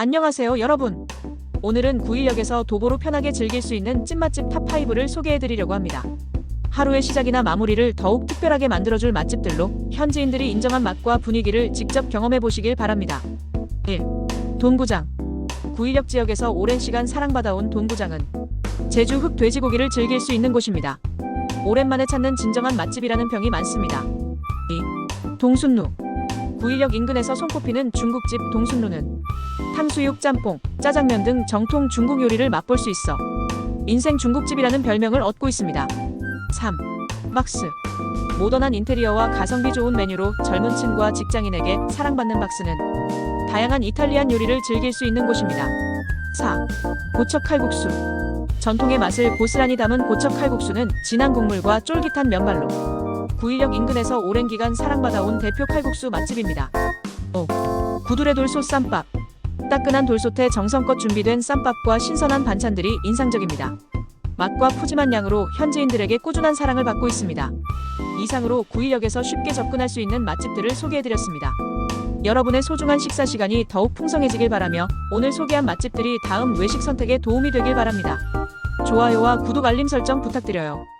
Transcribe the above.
안녕하세요 여러분. 오늘은 구일역에서 도보로 편하게 즐길 수 있는 찐맛집 탑5를 소개해드리려고 합니다. 하루의 시작이나 마무리를 더욱 특별하게 만들어줄 맛집들로 현지인들이 인정한 맛과 분위기를 직접 경험해 보시길 바랍니다. 1. 돈구장 구일역 지역에서 오랜 시간 사랑받아온 돈구장은 제주 흑 돼지고기를 즐길 수 있는 곳입니다. 오랜만에 찾는 진정한 맛집이라는 평이 많습니다. 2. 동순루 구일역 인근에서 손꼽히는 중국집 동순루는 탕수육, 짬뽕, 짜장면 등 정통 중국 요리를 맛볼 수 있어 인생 중국집이라는 별명을 얻고 있습니다. 3. 박스 모던한 인테리어와 가성비 좋은 메뉴로 젊은 층과 직장인에게 사랑받는 박스는 다양한 이탈리안 요리를 즐길 수 있는 곳입니다. 4. 고척 칼국수 전통의 맛을 고스란히 담은 고척 칼국수는 진한 국물과 쫄깃한 면발로 구일역 인근에서 오랜 기간 사랑받아온 대표 칼국수 맛집입니다. 5. 구두레 돌솥 쌈밥 따끈한 돌솥에 정성껏 준비된 쌈밥과 신선한 반찬들이 인상적입니다. 맛과 푸짐한 양으로 현지인들에게 꾸준한 사랑을 받고 있습니다. 이상으로 구일역에서 쉽게 접근할 수 있는 맛집들을 소개해드렸습니다. 여러분의 소중한 식사 시간이 더욱 풍성해지길 바라며 오늘 소개한 맛집들이 다음 외식 선택에 도움이 되길 바랍니다. 좋아요와 구독 알림 설정 부탁드려요.